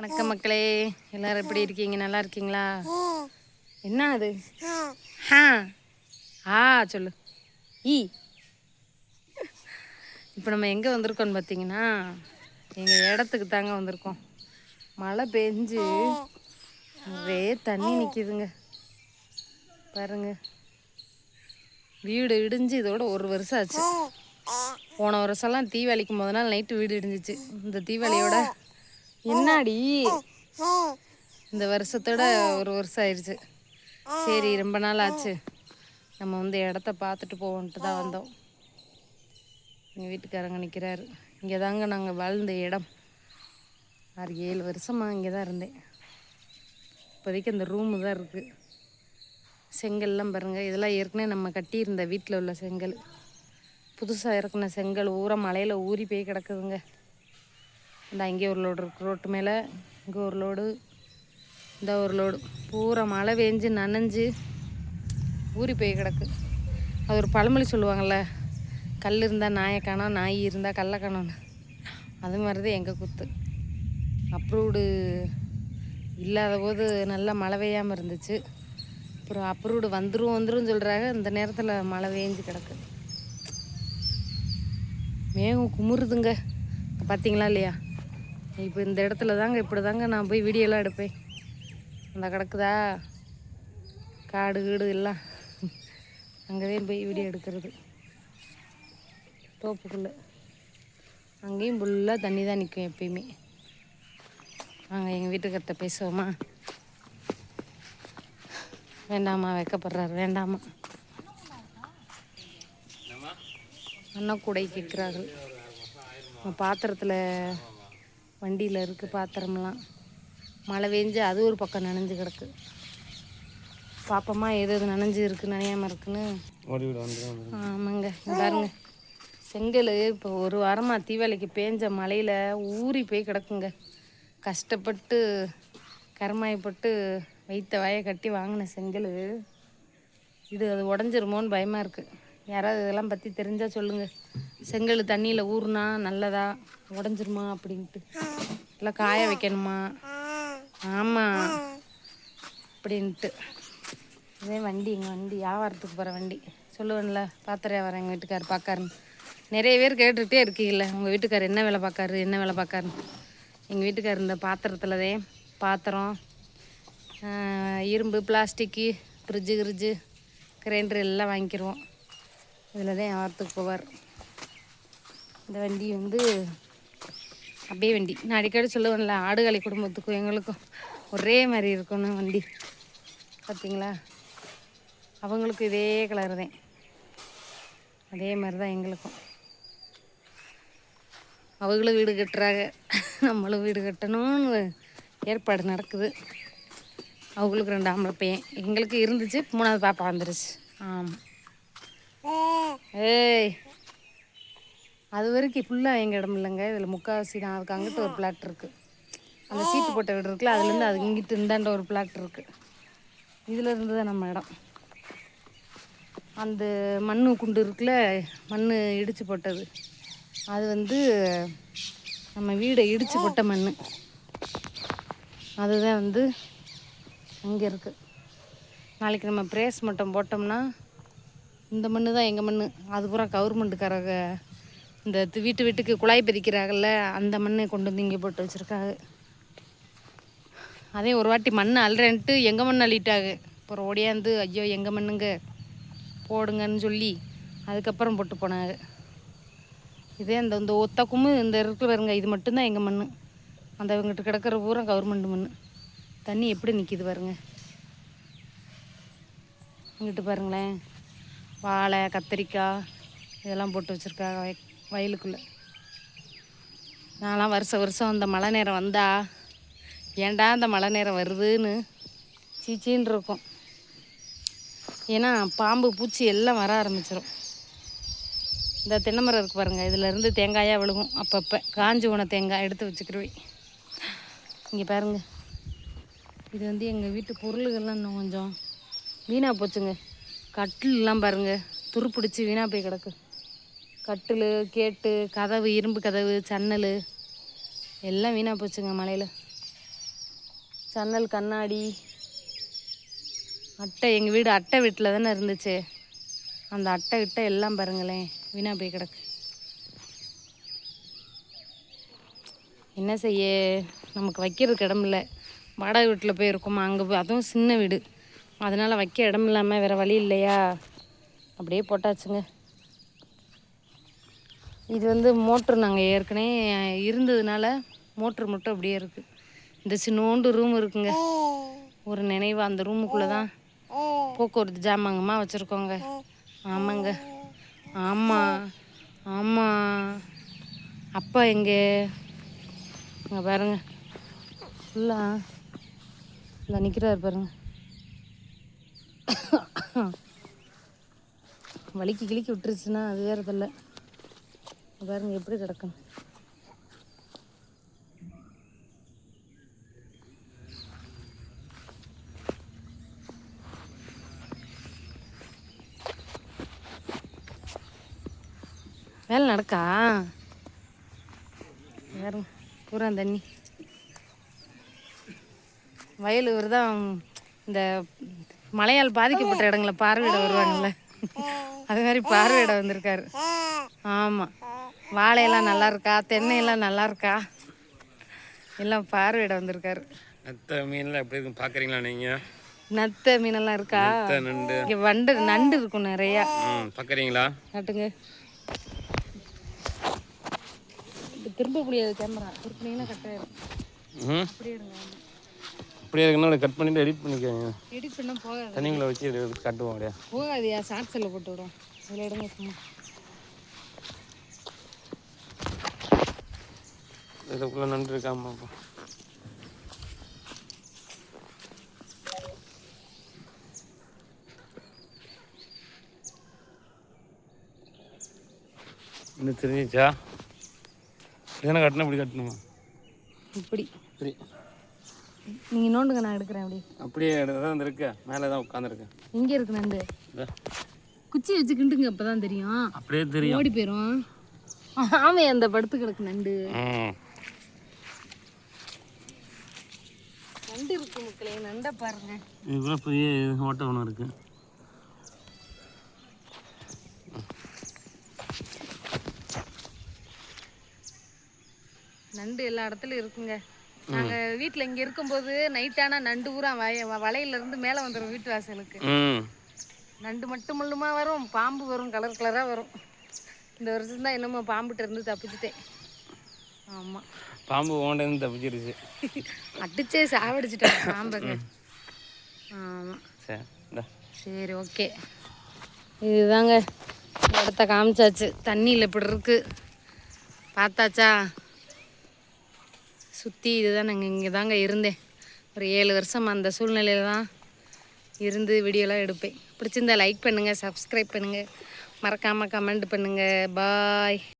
வணக்கம் மக்களே. எல்லாரும் எப்படி இருக்கீங்க? நல்லா இருக்கீங்களா? என்ன அது? ஹா. ஆ சொல்லு. ஈ. இப்போ நம்ம எங்கே வந்திருக்கோம்னு பார்த்தீங்கன்னா எங்கள் இடத்துக்கு தாங்க வந்திருக்கோம். மழை பெஞ்சு ஒரே தண்ணி நிற்கிதுங்க பாருங்க. வீடு இடிஞ்சு இதோட ஒரு வருஷம் ஆச்சு. போன வருஷம்லாம் தீபாவளிக்கு போது நாள் நைட்டு வீடு இடிஞ்சிச்சு. இந்த தீபாவளியோட என்னாடி? இந்த வருஷத்தோட ஒரு வருஷம் ஆயிடுச்சு சரி ரொம்ப நாள் ஆச்சு. நம்ம வந்து இடத்த பார்த்துட்டு போவோன்ட்டு தான் வந்தோம். எங்கள் வீட்டுக்காரங்க நிற்கிறாரு இங்கே தாங்க நாங்கள் வாழ்ந்த இடம். ஆறு ஏழு வருஷமாக இங்கே தான் இருந்தேன். இப்போதைக்கு அந்த ரூமு தான் இருக்குது செங்கல்லாம் பாருங்கள் இதெல்லாம் ஏற்கனவே நம்ம கட்டியிருந்த வீட்டில் உள்ள செங்கல். புதுசாக இறக்குன செங்கல் ஊற மலையில் ஊறி போய் கிடக்குதுங்க. இந்த அங்கே ஒரு லோடு இருக்கு. ரோட்டு மேலே இங்கே ஒரு லோடு இந்த ஒரு லோடு பூரா மழை பெஞ்சு நனைஞ்சு ஊறி போய் கிடக்கு. அது ஒரு பழமொழி சொல்லுவாங்கள்ல கல் இருந்தால் நாயை காணோம் நாய் இருந்தால் கல்லை காணோன்னு அது மாதிரி தான் எங்கள் குத்து. அப்ரூவ்டு இல்லாத போது நல்லா மழை பெய்யாமல் இருந்துச்சு. அப்புறம் அப்ரூவ்டு வந்துடும் வந்துடும் சொல்கிறாங்க இந்த நேரத்தில் மழை வேஞ்சு கிடக்கு. மேகம் குமுறுதுங்க. பார்த்தீங்களா இல்லையா? இப்போ இந்த இடத்துல தாங்க இப்படி தாங்க நான் போய் வீடியோலாம் எடுப்பேன். அந்த கிடக்குதா? காடு கீடு எல்லாம். அங்கேயும் போய் வீடியோ எடுக்கிறது. தோப்புக்குள்ளே. அங்கேயும் ஃபுல்லாக தண்ணி தான் நிற்கும் எப்பயுமே. நாங்கள் எங்கள் வீட்டுக்கிட்ட பேசுவோமா? வேண்டாமா வைக்கப்படுறாரு வேண்டாமா அன்னக்கூடை கேட்குறார்கள். பாத்திரத்தில் வண்டியில் இருக்குது பாத்திரம்லாம். மழை பெஞ்சு அது ஒரு பக்கம் நனைஞ்சு கிடக்கு. பாப்பமா எது எது நனைஞ்சு இருக்கு நனையாமல் இருக்குன்னு. ஆமாங்க பாருங்க. செங்கல் இப்போ ஒரு வாரமாக தீபாவளிக்கு பேஞ்ச மழையில் ஊறி போய் கிடக்குங்க. கஷ்டப்பட்டு கரமாயப்பட்டு வைத்த வாயை கட்டி வாங்கின செங்கல். இது அது உடஞ்சிருமோன்னு பயமாக இருக்குது யாராவது இதெல்லாம் பற்றி தெரிஞ்சால் சொல்லுங்கள் செங்கல் தண்ணியில் ஊறுனா நல்லதா? உடஞ்சிருமா அப்படின்ட்டு. இல்லை காய வைக்கணுமா? ஆமாம் அப்படின்ட்டு. இதே வண்டி எங்கள் வண்டி வியாபாரத்துக்கு போகிற வண்டி. சொல்லுவேன்ல பாத்திர வரேன் எங்கள் வீட்டுக்கார் பார்க்காருன்னு நிறைய பேர் கேட்டுகிட்டே இருக்கீங்கள உங்கள் வீட்டுக்கார் என்ன வேலை பார்க்காரு என்ன வேலை பார்க்காருன்னு எங்கள் வீட்டுக்கார் இந்த பாத்திரத்தில் தான் பாத்திரம் இரும்பு பிளாஸ்டிக்கு ஃப்ரிட்ஜு கிரிட்ஜு கிரைண்டர் எல்லாம் வாங்கிக்கிருவோம். இதில் தான் வியாபாரத்துக்கு போவார். இந்த வண்டி வந்து அப்படியே வண்டி. நான் அடிக்கடி சொல்லுவேன்ல ஆடுகளை குடும்பத்துக்கும் எங்களுக்கும் ஒரே மாதிரி இருக்கணும் வண்டி. பார்த்தீங்களா அவங்களுக்கும் இதே கலர் தான். அதே மாதிரி தான் எங்களுக்கும். அவங்களும் வீடு கட்டுறாங்க. நம்மளும் வீடு கட்டணும்னு ஏற்பாடு நடக்குது. அவங்களுக்கு ரெண்டு ஆம்பளை பையன். எங்களுக்கு இருந்துச்சு மூணாவது பாப்பா வந்துருச்சு. ஆமாம் ஏய் அது வரைக்கும் ஃபுல்லாக எங்கள் இடம் இல்லைங்க. இதில் முக்கால்வாசி தான் அதுக்கு அங்கிட்ட ஒரு பிளாட் இருக்குது அந்த சீட்டு போட்ட வீடு இருக்குல்ல அதுலேருந்து அது இங்கிட்டு இந்தாண்ட ஒரு பிளாட் இருக்குது இதில் இருந்து தான் நம்ம இடம். அந்த மண் குண்டு இருக்குல்ல மண் இடித்து போட்டது. அது வந்து நம்ம வீடை இடித்து போட்ட மண் அதுதான் வந்து அங்கே இருக்குது நாளைக்கு நம்ம பிரேஸ் மட்டும் போட்டோம்னா இந்த மண்ணு தான் எங்கள் மண் அது பூரா கவர்மெண்ட்டுக்காரங்க இந்த வீட்டு வீட்டுக்கு குழாய் பதிக்கிறாங்கல்ல அந்த மண்ணை கொண்டு வந்து இங்கே போட்டு வச்சுருக்காங்க. அதே ஒரு வாட்டி மண் அல்றேன்ட்டு எங்கள் மண் அள்ளிட்டாங்க. அப்புறம் ஓடியாந்து ஐயோ எங்கள் மண்ணுங்க? போடுங்கன்னு சொல்லி அதுக்கப்புறம் போட்டு போனாங்க. இதே அந்த இந்த ஒத்த இந்த இருக்கு பாருங்க இது மட்டும்தான் எங்கள் மண் அந்த இவங்ககிட்ட கிடக்கிற பூரா கவர்மெண்ட் மண் தண்ணி எப்படி நிற்கிது பாருங்க. இங்கிட்டு பாருங்களேன். வாழை கத்திரிக்காய் இதெல்லாம் போட்டு வச்சுருக்காங்க. வயலுக்குள்ளே. நான்லாம் வருஷம் வருஷம் அந்த மழை நேரம் வந்தா ஏண்டா அந்த மழை நேரம் வருதுன்னு சீச்சின்னு இருக்கும் ஏன்னா பாம்பு பூச்சி எல்லாம் வர ஆரம்பிச்சிடும் இந்த தென்னை மரம் பாருங்கள் பாருங்க இதுல தேங்காயாக விழுகும் அப்பப்போ. காஞ்சி உன தேங்காய் எடுத்து வச்சுக்கிடுவேன் இங்கே பாருங்கள் இது வந்து எங்கள் வீட்டு பொருளுகள்லாம் இன்னும் கொஞ்சம் வீணாக போச்சுங்க. கட்டிலெலாம் பாருங்கள் துருப்பிடிச்சு வீணாக போய் கிடக்கு. கட்டில் கேட்டு கதவு இரும்பு கதவு ஜன்னல் எல்லாம் வீணாக போச்சுங்க மலையில் ஜன்னல் கண்ணாடி. அட்டை எங்கள் வீடு அட்டை வீட்டில் தானே இருந்துச்சு. அந்த அட்டை கிட்ட எல்லாம் பாருங்களேன் வீணாக போய் கிடக்கு. என்ன செய்ய? நமக்கு வைக்கிறதுக்கு இடம் இல்லை. வாடகை வீட்டில் போய் இருக்கோமா? அங்கே போய் அதுவும் சின்ன வீடு. அதனால் வைக்க இடம் இல்லாமல் வேறு வழி இல்லையா? அப்படியே போட்டாச்சுங்க. இது வந்து மோட்ரு நாங்கள் ஏற்கனவே இருந்ததுனால மோட்ரு மட்டும் அப்படியே இருக்குது இந்த சின்னோண்டு ரூம் இருக்குங்க. ஒரு நினைவு அந்த ரூமுக்குள்ளே தான் போக்குவரத்து ஜாமாங்கம்மா வச்சுருக்கோங்க. ஆமாங்க. ஆமாம் ஆமாம் அப்பா எங்கே? இங்கே பாருங்க. ஃபுல்லாக இந்த நிற்கிறாரு பாருங்க. வலிக்கு கிளிக்கி விட்டுருச்சுன்னா அது வேறு பாருங்க எப்படி கிடக்கும் வேலை நடக்கா? வேறு பூரா தண்ணி. வயல் இவர் தான் இந்த மழையால் பாதிக்கப்பட்ட இடங்களை பார்வையிட வருவாங்கல்ல. அது மாதிரி பார்வையிட வந்திருக்காரு. ஆமாம் வாழையெல்லாம் நல்லா இருக்கா தென்னையெல்லாம் நல்லா இருக்கா எல்லாம் பார்வையிட வந்திருக்காரு. நத்த மீன்லாம் எப்படி இருக்கும் பார்க்குறீங்களா நீங்கள் நத்தை மீனெல்லாம் இருக்கா? நண்டு. இங்கே வண்டு நண்டு இருக்கும் நிறையா. பார்க்குறீங்களா? காட்டுங்க. இது திரும்ப முடியாது கேமரா திருப்பினீங்கன்னா கட்டாயிரும் ம். அப்படியே இருங்க அப்படியே இருக்குன்னா கட் பண்ணிட்டு எடிட் பண்ணிக்கோங்க. எடிட் பண்ண போகாது. தண்ணிக்குள்ளே வச்சு காட்டுவோம் அப்படியே. போகாதியா? ஷார்ட்ஸில் போட்டு விடும். அதில் எடுங்க சும்மா. இதுக்குள்ளே நண்டு இருக்காம பார்ப்போம் இன்னும் தெரிஞ்சிச்சா? என்ன கட்டணும் இப்படி கட்டணுமா? இப்படி. இப்படி. நீங்கள் நோண்டுங்க நான் எடுக்கிறேன் அப்படி. அப்படியே தான் இருக்கு. மேலே தான் உட்காந்துருக்கேன் எங்கே இருக்கு நண்டு. குச்சி வச்சு கிண்டுங்க அப்போ தான் தெரியும். அப்படியே தெரியும். ஓடி போயிடும் ஆமே அந்த படுத்து கிடக்கு நண்டு ம் நண்டு இருக்கு மக்களே நண்டை பாருங்க. இதுக்குள்ள பெரிய ஓட்டை ஒன்று இருக்கு. நண்டு எல்லா இடத்துலயும் இருக்குங்க. நாங்க வீட்ல இங்க இருக்கும்போது நைட்டானா நண்டு பூரா வய வலையில இருந்து மேல வந்துடும் வீட்டு வாசலுக்கு நண்டு மட்டும் வரும் பாம்பு வரும் கலர் கலரா வரும். இந்த வருஷம் தான் என்னமோ பாம்புட்ட இருந்து தப்பிச்சிட்டேன். ஆமா. பாம்பு ஓண்டேருந்து தப்பிச்சிருச்சு. அடிச்சே சாவடிச்சிட்டேன் பாம்புங்க ஆமா. சரி சரி ஓகே. இதுதாங்க இடத்த காமிச்சாச்சு. தண்ணியில் இப்படி இருக்கு. பார்த்தாச்சா? சுற்றி இதுதான் நாங்கள் இங்கே தாங்க இருந்தேன். ஒரு ஏழு வருஷம் அந்த சூழ்நிலையில தான் இருந்து வீடியோலாம் எடுப்பேன். பிடிச்சிருந்தா லைக் பண்ணுங்கள் சப்ஸ்கிரைப் பண்ணுங்கள் மறக்காமல் கமெண்ட் பண்ணுங்கள் பாய்